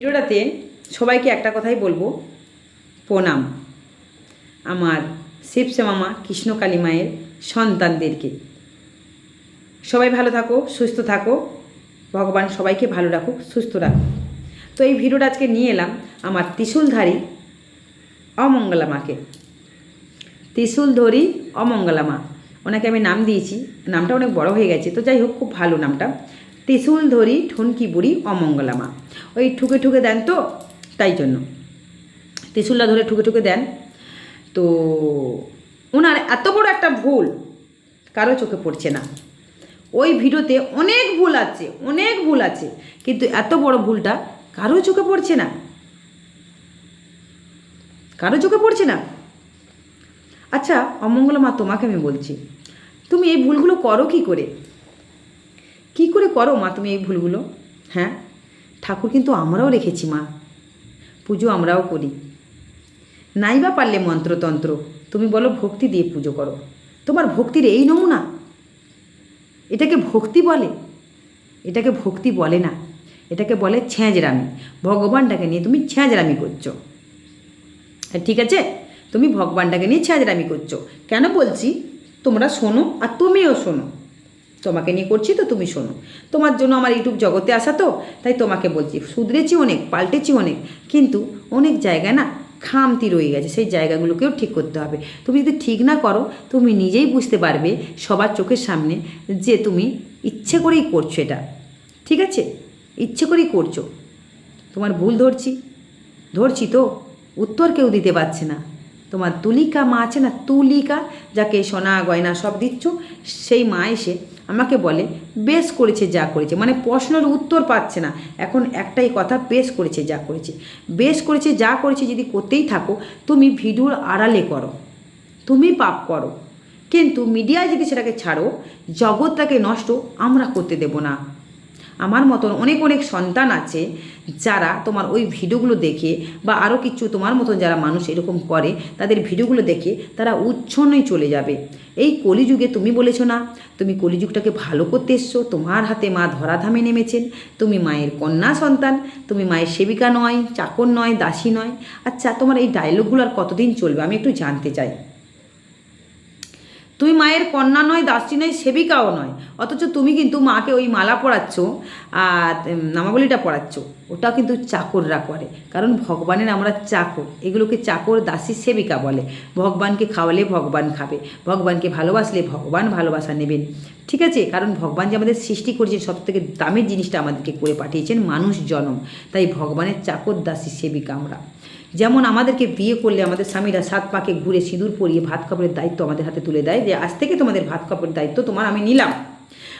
ভিডিওটাতে সবাইকে একটা কথাই বলব। প্রণাম। আমার শিবসে মামা কৃষ্ণকালী মায়ের সন্তানদেরকে। সবাই ভালো থাকো, সুস্থ থাকো। ভগবান সবাইকে ভালো রাখুক, সুস্থ রাখুক। তো এই ভিডিওটা আজকে নিয়ে এলাম আমার ত্রিশূলধারী অমঙ্গলা মাকে। ত্রিশূলধরী অমঙ্গলা মা। ওনাকে আমি নাম দিয়েছি। নামটা অনেক বড় হয়ে গেছে। তো যাই হোক, খুব ভালো নামটা। ত্রিশূলধরী ঠুনকি বুড়ি, অমঙ্গলা মা। ওই ঠুকে ঠুকে দেন তো, তাই জন্য। ত্রিশূলটা ধরে ঠুকে ঠুকে দেন। তো ওনার এত বড় একটা ভুল, কারও চোখে পড়ছে না। ওই ভিডিওতে অনেক ভুল আছে, অনেক ভুল আছে, কিন্তু এত বড় ভুলটা কারও চোখে পড়ছে না। কারও চোখে পড়ছে না। আচ্ছা অমঙ্গলা মা, তোমাকে আমি বলছি, তুমি এই ভুলগুলো করো কি করে? করে করো মা তুমি এই ভুলগুলো। হ্যাঁ? ঠাকুর কিন্তু আমরাও রেখেছি মা। পুজো আমরাও করি। নাই বা পারলে মন্ত্রতন্ত্র। তুমি বলো ভক্তি দিয়ে পুজো করো। তোমার ভক্তির এই নমুনা। এটাকে ভক্তি বলে। এটাকে ভক্তি বলে না। এটাকে বলে ছ্যাঁজরামি ভগবানটাকে নিয়ে তুমি ছ্যাঁজরামি করছ। ঠিক আছে? তুমি ভগবানটাকে নিয়ে ছ্যাঁজরামি করছ। কেন বলছি? তোমরা শোনো আর তুমিও শোনো। তোমাকে নিয়ে করছি তো তুমি শোনো। তোমার জন্য আমার ইউটিউব জগতে আসা তো, তাই তোমাকে বলছি। শুধরেছি অনেক, পাল্টেছি অনেক, কিন্তু অনেক জায়গায় না খামতি রয়ে গেছে। সেই জায়গাগুলোকেও ঠিক করতে হবে। তুমি যদি ঠিক না করো, তুমি নিজেই বুঝতে পারবে সবার চোখের সামনে যে তুমি ইচ্ছে করেই করছ এটা। ঠিক আছে? ইচ্ছে করেই করছ। তোমার ভুল ধরছি। ধরছি তো, উত্তর কেউ দিতে পারছে না। তোমার তুলিকা মা আছে না, তুলিকা, যাকে সোনা গয়না সব দিচ্ছ, সেই মা এসে আমাকে বলে, বেশ করেছে, যা করেছে। মানে প্রশ্নের উত্তর পাচ্ছে না। এখন একটাই কথা, বেশ করেছে, যা করেছে। বেশ করেছে, যা করেছে, যদি করতেই থাকো, তুমি ভিডিওর আড়ালে করো, তুমি পাপ করো। কিন্তু মিডিয়ায় যদি সেটাকে ছাড়ো, জগৎটাকে নষ্ট আমরা করতে দেব না। আমার মতন অনেক অনেক সন্তান আছে যারা তোমার ওই ভিডিওগুলো দেখে বা আরও কিছু তোমার মতন যারা মানুষ এরকম করে, তাদের ভিডিওগুলো দেখে তারা উচ্ছন্নই চলে যাবে। এই কলিযুগে তুমি বলেছ না, তুমি কলিযুগটাকে ভালো করতে এসছো, তোমার হাতে মা ধরাধামে নেমেছেন, তুমি মায়ের কন্যা সন্তান, তুমি মায়ের সেবিকা নয়, চাকর নয়, দাসী নয়। আচ্ছা তোমার এই ডায়লগগুলো আর কতদিন চলবে? আমি একটু জানতে চাই। তুমি মায়ের কন্যা নয়, দাসী নয়, সেবিকাও নয়। অথচ তুমি কিন্তু মাকে ওই মালা পড়াচ্ছ আর নামাবলিটা পড়াচ্ছ ওটা কিন্তু চাকররা করে। কারণ ভগবানের আমরা চাকর। এগুলোকে চাকর, দাসী, সেবিকা বলে। ভগবানকে খাওয়ালে ভগবান খাবে। ভগবানকে ভালোবাসলে ভগবান ভালোবাসা নেবেন। ঠিক আছে? কারণ ভগবান যে আমাদের সৃষ্টি করেছেন সব থেকে দামের জিনিসটা আমাদেরকে করে পাঠিয়েছেন মানুষ জনম। তাই ভগবানের চাকর, দাসী, সেবিকা আমরা। যেমন আমাদেরকে বিয়ে করলে আমাদের স্বামীরা সাত পাকে ঘুরে সিঁদুর পরিয়ে ভাত কাপড়ের দায়িত্ব আমাদের হাতে তুলে দেয় যে, আজ থেকে তোমাদের ভাত কাপড়ের দায়িত্ব তোমার আমি নিলাম।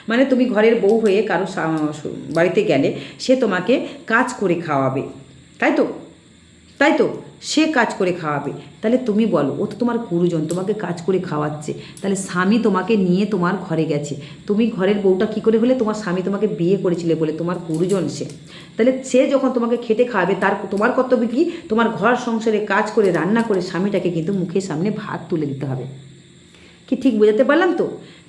মানে তুমি ঘরের বউ হয়ে কারও বাড়িতে গেলে সে তোমাকে কাজ করে খাওয়াবে। তাই তো? তাই তো? সে কাজ করে খাওয়াবে। তাহলে তুমি বলো, ও তো তোমার গুরুজন, তোমাকে কাজ করে খাওয়াচ্ছে। তাহলে স্বামী তোমাকে নিয়ে তোমার ঘরে গেছে। তুমি ঘরের বউটা কি করে হলে? তোমার স্বামী তোমাকে বিয়ে করেছিলে বলে, তোমার গুরুজন সে। তাহলে সে যখন তোমাকে খেটে খাওয়াবে, তার তোমার কর্তব্য কি? তোমার ঘর সংসারে কাজ করে, রান্না করে, স্বামীটাকে কিন্তু মুখের সামনে ভাত তুলে দিতে হবে। কি ঠিক বোঝাতে পারলাম তো?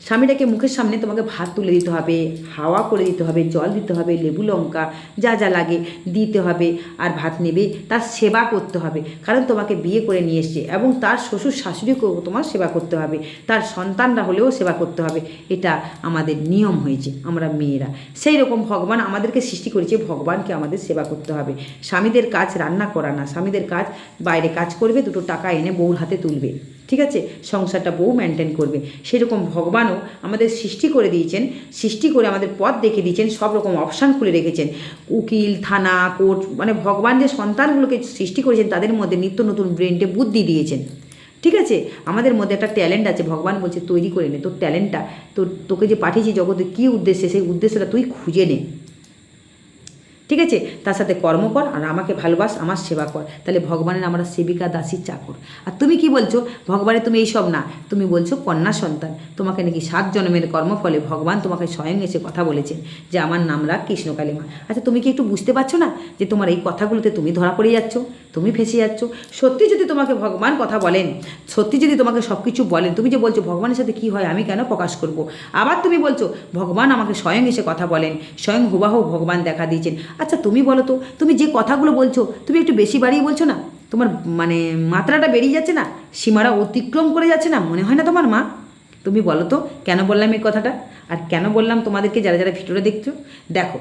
স্বামীটাকে মুখের সামনে তোমাকে ভাত তুলে দিতে হবে, হাওয়া করে দিতে হবে, জল দিতে হবে, লেবু লঙ্কা যা যা লাগে দিতে হবে আর ভাত নেবে, তার সেবা করতে হবে। কারণ তোমাকে বিয়ে করে নিয়ে এসছে এবং তার শ্বশুর শাশুড়িকেও তোমার সেবা করতে হবে, তার সন্তানরা হলেও সেবা করতে হবে। এটা আমাদের নিয়ম হয়েছে, আমরা মেয়েরা। সেই রকম ভগবান আমাদেরকে সৃষ্টি করেছে, ভগবানকে আমাদের সেবা করতে হবে। স্বামীদের কাজ রান্না করা না, স্বামীদের কাজ বাইরে কাজ করবে, দুটো টাকা এনে বউর হাতে তুলবে। ঠিক আছে? সংসারটা বউ মেনটেন করবে। সেরকম ভগবানও আমাদের সৃষ্টি করে দিয়েছেন, সৃষ্টি করে আমাদের পথ দেখে দিয়েছেন, সব রকম অপশান খুলে রেখেছেন। উকিল, থানা, কোর্ট মানে ভগবান যে সন্তানগুলোকে সৃষ্টি করেছেন, তাদের মধ্যে নিত্য নতুন ব্রেনটে বুদ্ধি দিয়েছেন। ঠিক আছে? আমাদের মধ্যে একটা ট্যালেন্ট আছে, ভগবান বলছে তৈরি করে নে, তোর ট্যালেন্টটা তোর, তোকে যে পাঠিয়েছি জগতে কী উদ্দেশ্যে, সেই উদ্দেশ্যটা তুই খুঁজে নে। ঠিক আছে? তার সাথে কর্ম কর আর আমাকে ভালোবাস, আমার সেবা কর। তাহলে ভগবানের আমরা সেবিকা দাসী চাকর। আর তুমি কি বলছো? ভগবানের তুমি এইসব না। তুমি বলছো কন্যা সন্তান। তোমাকে নাকি সাত জন্মের কর্মফলে ভগবান তোমাকে স্বয়ং এসে কথা বলেছেন যে আমার নাম রাখ কৃষ্ণকালী মা আচ্ছা তুমি কি একটু বুঝতে পারছ না যে তোমার এই কথাগুলোতে তুমি ধরা পড়ে যাচ্ছ? তুমি ফেসে যাচ্ছ? সত্যি যদি তোমাকে ভগবান কথা বলেন, সত্যি যদি তোমাকে সব কিছু বলেন, তুমি যে বলছো ভগবানের সাথে কি হয় আমি কেন প্রকাশ করব? আবার তুমি বলছো ভগবান আমাকে স্বয়ং এসে কথা বলেন, স্বয়ং হুবাহু ভগবান দেখা দিয়েছেন। আচ্ছা তুমি বলো তো, তুমি যে কথাগুলো বলছো, তুমি একটু বেশি বাড়িয়ে বলছো না? তোমার মানে মাত্রাটা বেরিয়ে যাচ্ছে না? সীমারা অতিক্রম করে যাচ্ছে না? মনে হয় না তোমার মা? তুমি বলো তো, কেন বললাম এই কথাটা? আর কেন বললাম তোমাদেরকে যারা যারা ভিডিওটা দেখছ? দেখো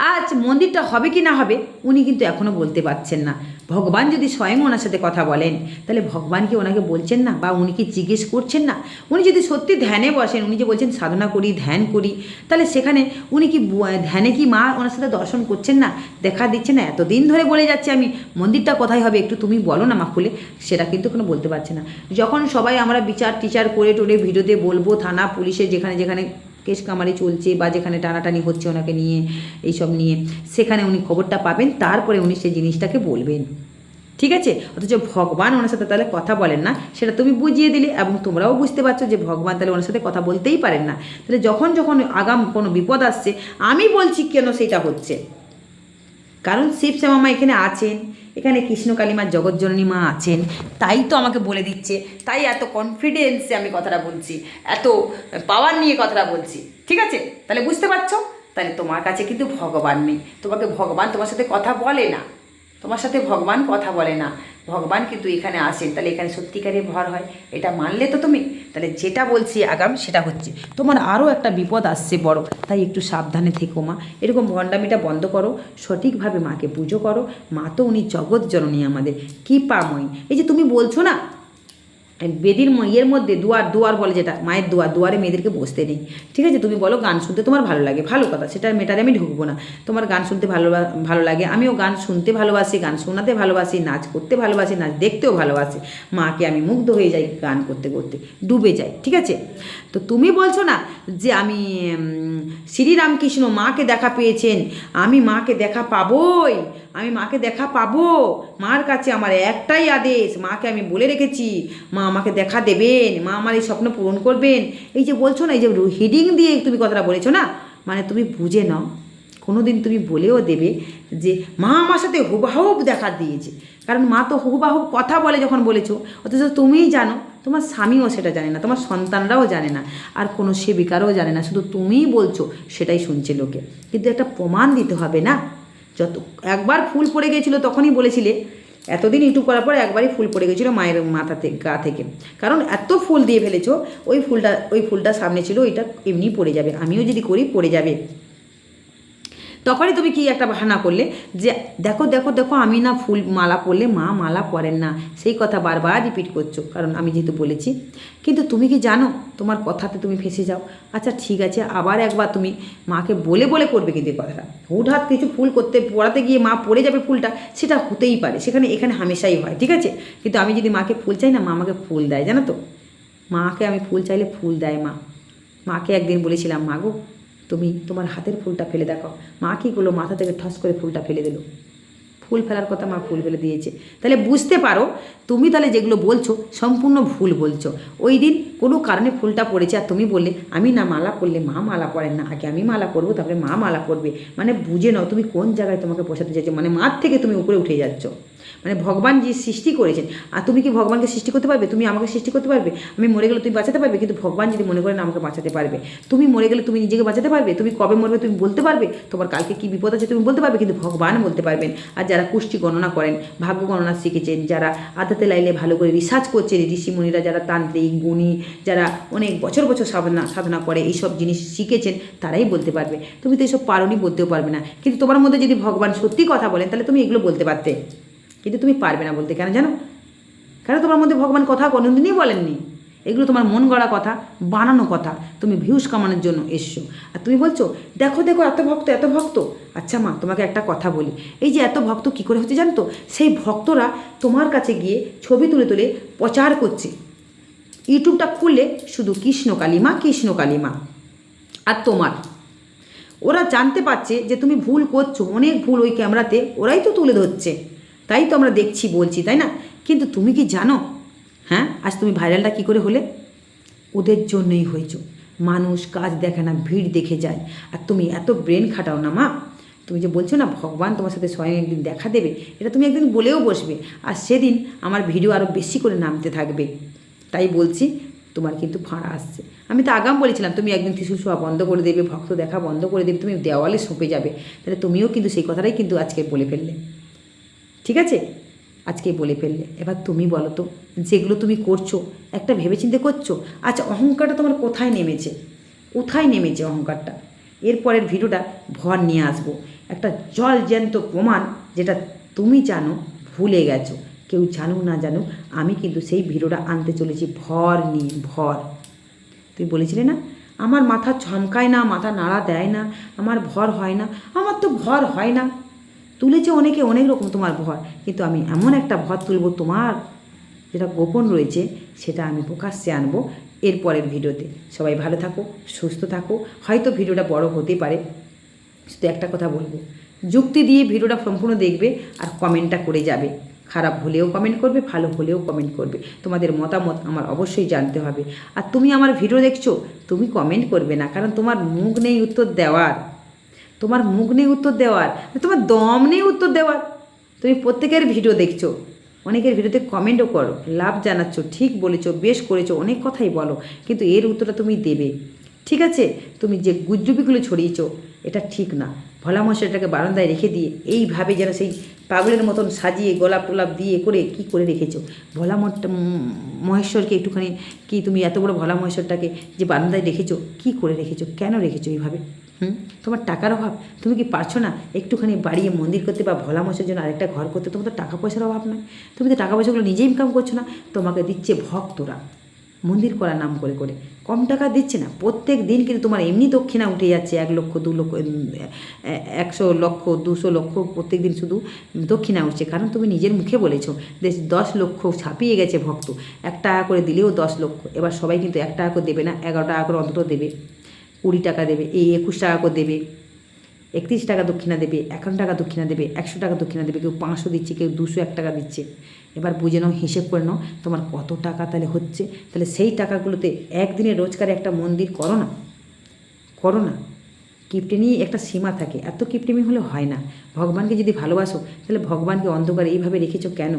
আজ মন্দিরটা হবে কি না হবে উনি কিন্তু এখনও বলতে পারছেন না। ভগবান যদি স্বয়ং ওনার সাথে কথা বলেন, তাহলে ভগবান কি ওনাকে বলছেন না? বা উনি কি জিজ্ঞেস করছেন না? উনি যদি সত্যি ধ্যানে বসেন, উনি যে বলছেন সাধনা করি, ধ্যান করি, তাহলে সেখানে উনি কি ধ্যানে কি মা ওনার সাথে দর্শন করছেন না? দেখা দিচ্ছে না? এতদিন ধরে বলে যাচ্ছে আমি, মন্দিরটা কোথায় হবে একটু তুমি বলো না মা খুলে সেটা কিন্তু কোনো বলতে পারছে না। যখন সবাই আমরা বিচার টিচার করে টোরে ভিডিওতে বলব, থানা পুলিশে যেখানে যেখানে কেস কামারি চলছে বা যেখানে টানাটানি হচ্ছে ওনাকে নিয়ে, এইসব নিয়ে, সেখানে উনি খবরটা পাবেন, তারপরে উনি সেই জিনিসটাকে বলবেন। ঠিক আছে? অথচ ভগবান ওনার সাথে তাহলে কথা বলেন না, সেটা তুমি বুঝিয়ে দিলে এবং তোমরাও বুঝতে পারছ যে ভগবান তাহলে ওনার সাথে কথা বলতেই পারেন না। তাহলে যখন যখন আগাম কোনো বিপদ আসছে, আমি বলছি কেন সেটা হচ্ছে? কারণ শিব শ্যামা এখানে আছেন এখানে কৃষ্ণ কালীমার জগৎজননী মা আছেন, তাই তো আমাকে বলে দিচ্ছে, তাই এত কনফিডেন্সে আমি কথাটা বলছি, এত পাওয়ার নিয়ে কথাটা বলছি, ঠিক আছে? তাহলে বুঝতে পারছ? তাহলে তোমার কাছে কিন্তু ভগবান নেই, তোমাকে ভগবান তোমার সাথে কথা বলে না, তোমার সাথে ভগবান কথা বলে না। ভগবান কিন্তু এখানে আসেন। তাহলে এখানে সত্যিকারের ভর হয়। এটা মানলে তো তুমি। তাহলে যেটা বলছি আগাম, সেটা হচ্ছে। তোমার আরও একটা বিপদ আসছে বড়। তাই একটু সাবধানে থেকো মা। এরকম ভণ্ডামিটা বন্ধ করো। সঠিকভাবে মাকে পুজো করো। মা তো উনি জগৎ জননী আমাদের। কী পাময় এই যে তুমি বলছো না বেদির ইয়ের মধ্যে দুয়ার দুয়ার বলে যেটা, মায়ের দুয়ার, দুয়ারে মেয়েদেরকে বসতে নেই। ঠিক আছে? তুমি বলো গান শুনতে তোমার ভালো লাগে। ভালো কথা, সেটা মেটারে আমি ঢুকবো না। তোমার গান শুনতে ভালো ভালো লাগে। আমিও গান শুনতে ভালোবাসি, গান শোনাতে ভালোবাসি, নাচ করতে ভালোবাসি, নাচ দেখতেও ভালোবাসি। মাকে আমি মুগ্ধ হয়ে যাই গান করতে করতে। ডুবে যাই, ঠিক আছে? তো তুমি বলছো না যে আমি শ্রীরামকৃষ্ণ মাকে দেখা পেয়েছেন। আমি মাকে দেখা পাবই। আমি মাকে দেখা পাবো। মার কাছে আমার একটাই আদেশ। মাকে আমি বলে রেখেছি, মা আমাকে দেখা দেবেন, মা আমার এই স্বপ্ন পূরণ করবেন। এই যে বলছো না, এই যে হিডিং দিয়ে তুমি কথাটা বলেছ না মানে তুমি বুঝে নাও। কোনো দিন তুমি বলেও দেবে যে মা আমার সাথে হুবাহুব দেখা দিয়েছে। কারণ মা তো হুবাহুব কথা বলে যখন বলেছ, অথচ তুমিই জানো, তোমার স্বামীও সেটা জানে না, তোমার সন্তানরাও জানে না, আর কোনো সেবিকারও জানে না, শুধু তুমিই বলছো, সেটাই শুনছে লোকে। কিন্তু একটা প্রমাণ দিতে হবে না? যত, একবার ফুল পড়ে গেছিল তখনই বলেছিলে, এতদিন ইউটিউব করার পর একবারই ফুল পড়ে গেছিল মায়ের মাথা থেকে, গা থেকে। কারণ এত ফুল দিয়ে ফেলেছো, ওই ফুলটা ওই ফুলটা সামনে ছিল, ওইটা এমনি পড়ে যাবে, আমিও যদি করি পড়ে যাবে। তখনই তুমি কি একটা বাহানা করলে যে, দেখো দেখো দেখো, আমি না ফুল মালা পরলে মা মালা পরেন না। সেই কথা বারবার রিপিট করছ, কারণ আমি যেহেতু বলেছি। কিন্তু তুমি কি জানো, তোমার কথাতে তুমি ফেসে যাও। আচ্ছা ঠিক আছে, আবার একবার তুমি মাকে বলে বলে করবে কিন্তু কথাটা। হুটহাট কিছু ফুল করতে, পড়াতে গিয়ে মা পড়ে যাবে ফুলটা, সেটা হতেই পারে। সেখানে, এখানে হামেশাই হয়, ঠিক আছে? কিন্তু আমি যদি মাকে ফুল চাই না, মা আমাকে ফুল দেয়, জানো তো? মাকে আমি ফুল চাইলে ফুল দেয় মা। মাকে একদিন বলেছিলাম, মা গো তুমি তোমার হাতের ফুলটা ফেলে দেখো। মা কী করল? মাথা থেকে ঠস করে ফুলটা ফেলে দিল। ফুল ফেলার কথা মা ফুল ফেলে দিয়েছে। তাহলে বুঝতে পারো, তুমি তাহলে যেগুলো বলছো সম্পূর্ণ ভুল বলছো। ওই দিন কোনো কারণে ফুলটা পড়েছে আর তুমি বললে, আমি না মালা পরলে মা মালা পরেন না। আগে আমি মালা পরবো, তারপরে মা মালা পরবে। মানে বুঝে নাও তুমি কোন জায়গায় তোমাকে বসাতে চাইছো। মানে মার থেকে তুমি উপরে উঠে যাচ্ছ। মানে ভগবান যে সৃষ্টি করেছেন, আর তুমি কি ভগবানকে সৃষ্টি করতে পারবে? তুমি আমাকে সৃষ্টি করতে পারবে? আমি মরে গেলে তুমি বাঁচাতে পারবে? কিন্তু ভগবান যদি মনে করেন আমাকে বাঁচাতে পারবে। তুমি মরে গেলে তুমি নিজেকে বাঁচাতে পারবে? তুমি কবে মরবে তুমি বলতে পারবে? তোমার কালকে কি বিপদ আছে তুমি বলতে পারবে? কিন্তু ভগবান বলতে পারবেন। আর যারা কুষ্টি গণনা করেন, ভাগ্য গণনা শিখেছেন, যারা আদাতে লাইলে ভালো করে রিসার্চ করছেন, ঋষিমুনিরা যারা তান্ত্রিক, গুণী, যারা অনেক বছর বছর সাধনা সাধনা করে, এইসব জিনিস শিখেছেন, তারাই বলতে পারবে। তুমি তো এইসব পারোনি বলতেও পারবে না। কিন্তু তোমার মধ্যে যদি ভগবান সত্যি কথা বলেন, তাহলে তুমি এগুলো বলতে পারতে। কিন্তু তুমি পারবে না বলতে। কেন জানো? কেন তোমার মধ্যে ভগবান কথা কোনোদিনই বলেননি? এগুলো তোমার মন গড়া কথা, বানানো কথা। তুমি ভিউস কামানোর জন্য এসছো। আর তুমি বলছো, দেখো দেখো, এত ভক্ত এত ভক্ত। আচ্ছা মা, তোমাকে একটা কথা বলি। এই যে এত ভক্ত কী করে হচ্ছে জানো তো? সেই ভক্তরা তোমার কাছে গিয়ে ছবি তুলে তুলে প্রচার করছে। ইউটিউবটা খুললে শুধু কৃষ্ণ কালিমা কৃষ্ণ কালিমা আর তোমার। ওরা জানতে পারছে যে তুমি ভুল করছ। অনেক ভুল ওই ক্যামেরাতে ওরাই তো তুলে ধরছে। তাই তো আমরা দেখছি, বলছি, তাই না? কিন্তু তুমি কি জানো? হ্যাঁ? আজ তুমি ভাইরালটা কী করে হলে? ওদের জন্যই হয়েছ। মানুষ কাজ দেখে না, ভিড় দেখে যায়। আর তুমি এত ব্রেন খাটাও না, মা। তুমি যে বলছো না, ভগবান তোমার সাথে স্বয়ং একদিন দেখা দেবে, এটা তুমি একদিন বলেও বসবে। আর সেদিন আমার ভিডিও আরও বেশি করে নামতে থাকবে। তাই বলছি, তোমার কিন্তু ভাড়া আসছে। আমি তো আগাম বলেছিলাম, তুমি একদিন ত্রিশুল শোয়া বন্ধ করে দেবে, ভক্ত দেখা বন্ধ করে দেবে, তুমি দেওয়ালে সঁপে যাবে। তাহলে তুমিও কিন্তু সেই কথাটাই কিন্তু আজকে বলে ফেললে। ঠিক আছে? আজকে বলে ফেললে। এবার তুমি বলো তো, যেগুলো তুমি করছ, একটা ভেবেচিন্তে করছ আচ্ছা অহংকারটা তোমার কোথায় নেমেছে? কোথায় নেমেছে অহংকারটা? এরপরের ভিডিওটা ভর নিয়ে আসব। একটা জল জ্যান্ত প্রমাণ যেটা তুমি জানো, ভুলে গেছো। কেউ জানুক না জানুক, আমি কিন্তু সেই ভিডিওটা আনতে চলেছি ভর নিয়ে, ভর। তুই বলেছিলে না? আমার মাথা চমকায় না, মাথা নাড়া দেয় না, আমার ভর হয় না, আমার তো ভর হয় না। তুলেছে অনেকে অনেক রকম তোমার ভর, কিন্তু আমি এমন একটা ভর তুলব তোমার যেটা গোপন রয়েছে, সেটা আমি প্রকাশ্যে আনব এরপরের ভিডিওতে। সবাই ভালো থাকো, সুস্থ থাকো। হয়তো ভিডিওটা বড় হতে পারে। শুধু একটা কথা বলব, যুক্তি দিয়ে ভিডিওটা সম্পূর্ণ দেখবে আর কমেন্টটা করে যাবে। খারাপ হলেও কমেন্ট করবে, ভালো হলেও কমেন্ট করবে। তোমাদের মতামত আমার অবশ্যই জানতে হবে। আর তুমি আমার ভিডিও দেখছ, তুমি কমেন্ট করবে না, কারণ তোমার মুখ নেই উত্তর দেওয়ার। তোমার মুখ নেই উত্তর দেওয়ার তোমার দম নেই উত্তর দেওয়ার। তুমি প্রত্যেকের ভিডিও দেখছ, অনেকের ভিডিওতে কমেন্টও করো, লাভ জানাচ্ছ, ঠিক বলেছ, বেশ করেছ, অনেক কথাই বলো, কিন্তু এর উত্তরটা তুমি দেবে। ঠিক আছে? তুমি যে গুজরুপিগুলো ছড়িয়েছো, এটা ঠিক না। ভোলা মশাইটাকে বারান্দায় রেখে দিয়ে এইভাবে যেন সেই পাগলের মতন সাজিয়ে গোলাপ টোলাপ দিয়ে করে কি করে রেখেছো? ভোলা মহেশ্বরকে একটুখানি কি তুমি এত বড় ভোলা মহেশ্বরটাকে যে বারান্দায় রেখেছো, কি করে রেখেছো, কেন রেখেছো এইভাবে? হুম? তোমার টাকার অভাব? তুমি কি পারছ না একটুখানি বাড়িয়ে মন্দির করতে বা ভোলা মশের জন্য আরেকটা ঘর করতে? তোমার তো টাকা পয়সার অভাব নয়। তুমি তো টাকা পয়সাগুলো নিজে ইনকাম করছ না। তোমাকে দিচ্ছে ভক্তরা মন্দির করার নাম করে করে। কম টাকা দিচ্ছে না। প্রত্যেক দিন কিন্তু তোমার এমনি দক্ষিণা উঠে যাচ্ছে। এক লক্ষ, দু লক্ষ একশো লক্ষ, দুশো লক্ষ প্রত্যেক দিন শুধু দক্ষিণা উঠছে। কারণ তুমি নিজের মুখে বলেছ যে দশ লক্ষ ছাপিয়ে গেছে ভক্ত। এক টাকা করে দিলেও দশ লক্ষ। এবার সবাই কিন্তু এক টাকা করে দেবে না, এগারো টাকা করে অন্তত দেবে। কুড়ি টাকা দেবে, এই একুশ টাকা করে দেবে, একত্রিশ টাকা দক্ষিণা দেবে, একান্ন টাকা দক্ষিণা দেবে, একশো টাকা দক্ষিণা দেবে, কেউ পাঁচশো দিচ্ছে, কেউ দুশো এক টাকা দিচ্ছে। এবার বুঝে নাও, হিসেব করে নাও, তোমার কত টাকা তাহলে হচ্ছে? তাহলে সেই টাকাগুলোতে একদিনে রোজগারে একটা মন্দির করো না করো না। কিপটেমি একটা সীমা থাকে, এত কিপটেমি হলে হয় না। ভগবানকে যদি ভালোবাসো, তাহলে ভগবানকে অন্ধকারে এইভাবে রেখেছো কেন?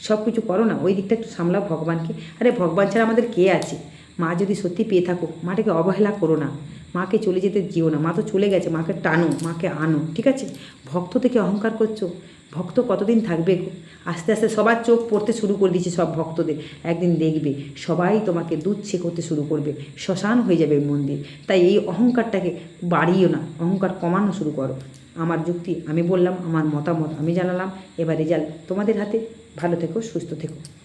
সব কিছু করো না, ওই দিকটা একটু সামলাও ভগবানকে। আরে ভগবান ছাড়া আমাদের কে আছে? মা যদি সত্যি পেয়ে থাকো মাটাকে অবহেলা করো না। মাকে চলে যেতে দিও না। মা তো চলে গেছে, মাকে টানো, মাকে আনো, ঠিক আছে? ভক্ত থেকে অহংকার করছ? ভক্ত কতদিন থাকবে গো? আস্তে আস্তে সবার চোখ পড়তে শুরু করে দিচ্ছে সব ভক্তদের। একদিন দেখবে সবাই তোমাকে দুচ্ছে করতে শুরু করবে, শ্মশান হয়ে যাবে মন্দির। তাই এই অহংকারটাকে বাড়িও না, অহংকার কমানো শুরু করো। আমার যুক্তি, আমি বললাম, আমার মতামত আমি জানালাম। এবার রেজাল্ট তোমাদের হাতে। ভালো থেকো, সুস্থ থেকো।